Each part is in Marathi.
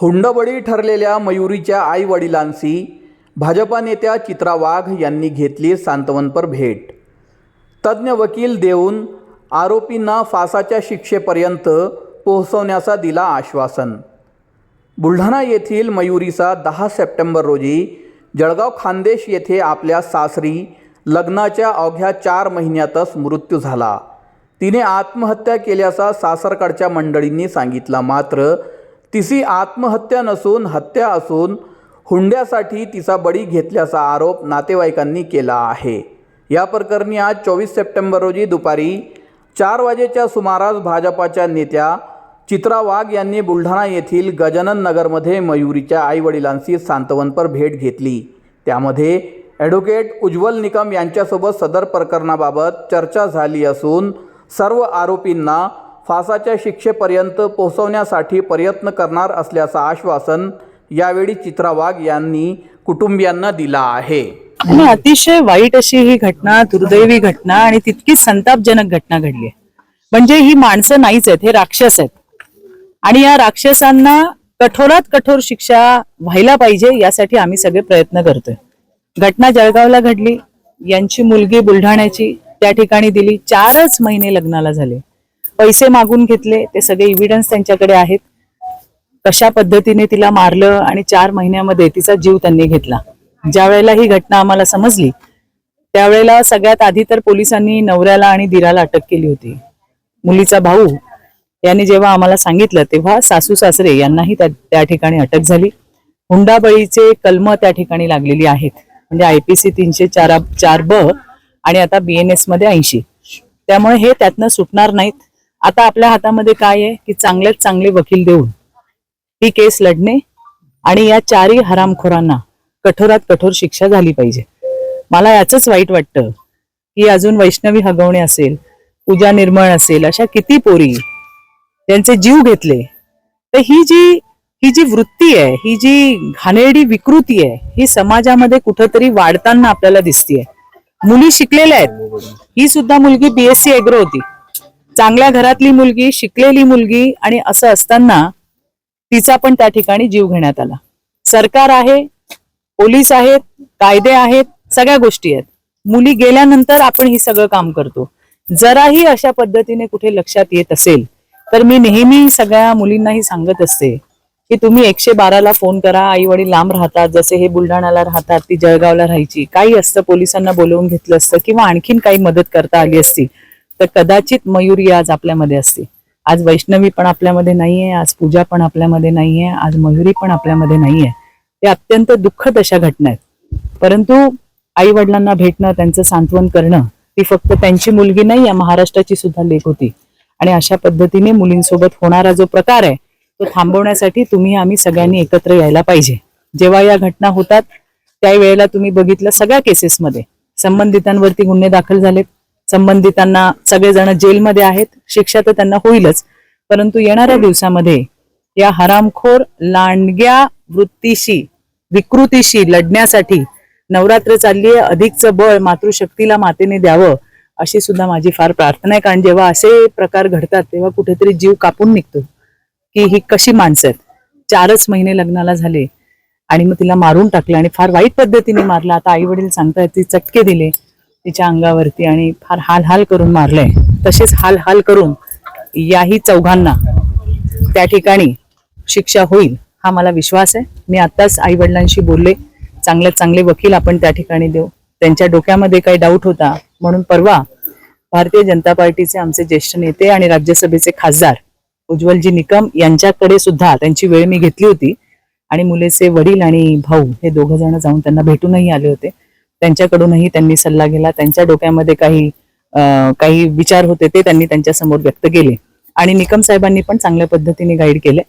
हुंडबळी ठरलेल्या मयुरीच्या आई वडिलांशी भाजपा नेत्या चित्रा वाघ यांनी घेतली सांत्वनपर भेट. तज्ज्ञ वकील देऊन आरोपींना फासाच्या शिक्षेपर्यंत पोहोचवण्याचा दिला आश्वासन. बुलढाणा येथील मयुरीचा दहा सप्टेंबर रोजी जळगाव खानदेश येथे आपल्या सासरी लग्नाच्या अवघ्या चार महिन्यातच मृत्यू झाला. तिने आत्महत्या केल्याचा सासरकडच्या मंडळींनी सांगितला मात्र तिची आत्महत्या नसून हत्या असून हुंड्यासाठी तिचा बळी घेतल्याचा आरोप नातेवाईकांनी केला आहे. या प्रकरणी आज चोवीस सप्टेंबर रोजी दुपारी चार वाजेच्या सुमारास भाजपाच्या नेत्या चित्रा वाघ यांनी बुलढाणा येथील गजानन नगरमध्ये मयुरीच्या आईवडिलांशी सांत्वनपर भेट घेतली. त्यामध्ये ॲडव्होकेट उज्ज्वल निकम यांच्यासोबत सदर प्रकरणाबाबत चर्चा झाली असून सर्व आरोपींना फासाच्या शिक्षेपर्यंत पोहोचवण्यासाठी प्रयत्न करणार असल्याचं आश्वासन यावेळी चित्रा वाघ यांनी कुटुंबियांना दिला आहे. आणि अतिशय वाईट अशी ही घटना दुर्दैवी घटना आणि तितकी संतापजनक घटना घडली आहे. म्हणजे ही माणसं नाहीच आहेत हे राक्षस आहेत. आणि या राक्षसांना कठोरात कठोर शिक्षा व्हायला पाहिजे यासाठी आम्ही सगळे प्रयत्न करतोय. घटना जळगावला घडली यांची मुलगी बुलढाण्याची त्या ठिकाणी दिली चारच महिने लग्नाला झाले. पैसे मागून घेतले ते सगळे इव्हिडन्स त्यांच्याकडे आहेत. कशा पद्धतीने तिला मारलं आणि चार महिन्यामध्ये तिचा जीव त्यांनी घेतला. ज्या वेळेला ही घटना आम्हाला समजली त्यावेळेला सगळ्यात आधी तर पोलिसांनी नवऱ्याला आणि दिराला अटक केली होती. मुलीचा भाऊ यांनी जेव्हा आम्हाला सांगितलं तेव्हा सासू सासरे यांनाही त्या त्या ठिकाणी अटक झाली. हुंडाबळीचे कलम त्या ठिकाणी लागलेली आहेत. म्हणजे आयपीसी तीनशे चार चार ब आणि आता बीएनएसमध्ये ऐंशी. त्यामुळे हे त्यातनं सुटणार नाहीत. आता आपल्या हातामध्ये काय आहे की चांगल्यात चांगले वकील देऊन ही केस लढणे आणि या चारही हरामखोरांना कठोरात कठोर शिक्षा झाली पाहिजे. मला याच वाईट वाटतं की अजून वैष्णवी हगवणे असेल पूजा निर्मळ असेल अशा किती पोरी त्यांचे जीव घेतले तर ही जी ही जी वृत्ती आहे ही जी घाणेरडी विकृती आहे ही समाजामध्ये कुठंतरी वाढताना आपल्याला दिसतीये. मुली शिकलेल्या आहेत. ही सुद्धा मुलगी बीएससी एग्रो होती. चांगल्या घरातली मुलगी शिकलेली मुलगी आणि असं असताना तिचा पण त्या ठिकाणी जीव घेण्यात आला. सरकार आहे पोलीस आहेत कायदे आहेत सगळ्या गोष्टी आहेत. मुली गेल्यानंतर आपण ही सगळं काम करतो. जराही अशा पद्धतीने कुठे लक्षात येत असेल तर मी नेहमी सगळ्या मुलींनाही सांगत असते की तुम्ही एकशे बाराला फोन करा आई वडील लांब राहतात जसे हे बुलढाण्याला राहतात ती जळगावला राहायची. काही असतं पोलिसांना बोलवून घेतलं असतं किंवा आणखीन काही मदत करता आली असती. तर कदाचित मयुरी आज आपल्यामध्ये असते आज वैष्णवी पण आपल्यामध्ये नाहीये आज पूजा पण आपल्यामध्ये नाहीये आज मयुरी पण आपल्यामध्ये नाहीये. ते अत्यंत दुःखद अशा घटना आहेत. परंतु आई वडिलांना भेटणं त्यांचं सांत्वन करणं ती फक्त त्यांची मुलगी नाही या महाराष्ट्राची सुद्धा लेख होती. आणि अशा पद्धतीने मुलींसोबत होणारा जो प्रकार आहे तो थांबवण्यासाठी तुम्ही आम्ही सगळ्यांनी एकत्र यायला पाहिजे. जेव्हा या घटना होतात त्यावेळेला तुम्ही बघितलं सगळ्या केसेसमध्ये संबंधितांवरती गुन्हे दाखल झालेत. संबंधितांना सगळेजण जेलमध्ये आहेत शिक्षा तर त्यांना होईलच. परंतु येणाऱ्या दिवसामध्ये या हरामखोर लांडग्या वृत्तीशी विकृतीशी लढण्यासाठी नवरात्र चालली आहे अधिकचं बळ मातृशक्तीला मातेने द्यावं अशी सुद्धा माझी फार प्रार्थना आहे. कारण जेव्हा असे प्रकार घडतात तेव्हा कुठेतरी जीव कापून निघतो की ही कशी माणसं आहेत. चारच महिने लग्नाला झाले आणि मग तिला मारून टाकलं आणि फार वाईट पद्धतीने मारलं. आता आई वडील सांगतायत ती चटके दिले. तिच्या अंगावरती आणि फार हाल हाल करून मारले तसेच हाल हाल करून याही चौघांना त्या ठिकाणी शिक्षा होईल हा मला विश्वास आहे. मी आताच आई वडिलांशी बोलले. चांगले चांगले वकील आपण त्या ठिकाणी देऊ. त्यांच्या डोक्यामध्ये काही डाऊट होता. म्हणून परवा भारतीय जनता पार्टीचे आमचे ज्येष्ठ नेते आणि राज्यसभेचे खासदार उज्ज्वलजी निकम यांच्याकडे सुद्धा त्यांची वेळ मी घेतली होती. आणि मुलेचे वडील आणि भाऊ हे दोघं जण जाऊन त्यांना भेटूनही आले होते. त्यांच्याकडूनही त्यांनी सल्ला घेला त्यांच्या डोक्यामध्ये काही काही विचार होते ते त्यांनी त्यांच्यासमोर व्यक्त केले. आणि निकम साहेबांनी पण चांगल्या पद्धतीने गाईड केले.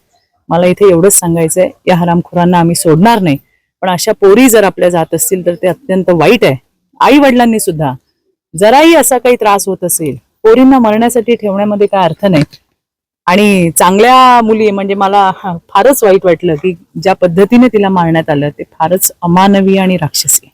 मला इथे एवढंच सांगायचंय या हरामखोरांना आम्ही सोडणार नाही. पण अशा पोरी जर आपल्या जात असतील तर ते अत्यंत वाईट आहे. आई वडिलांनी सुद्धा. जराही असा काही त्रास होत असेल पोरींना मरण्यासाठी ठेवण्यामध्ये काय अर्थ नाही. आणि चांगल्या मुली म्हणजे मला फारच वाईट वाटलं की ज्या पद्धतीने तिला मारण्यात आलं ते फारच अमानवी आणि राक्षसी.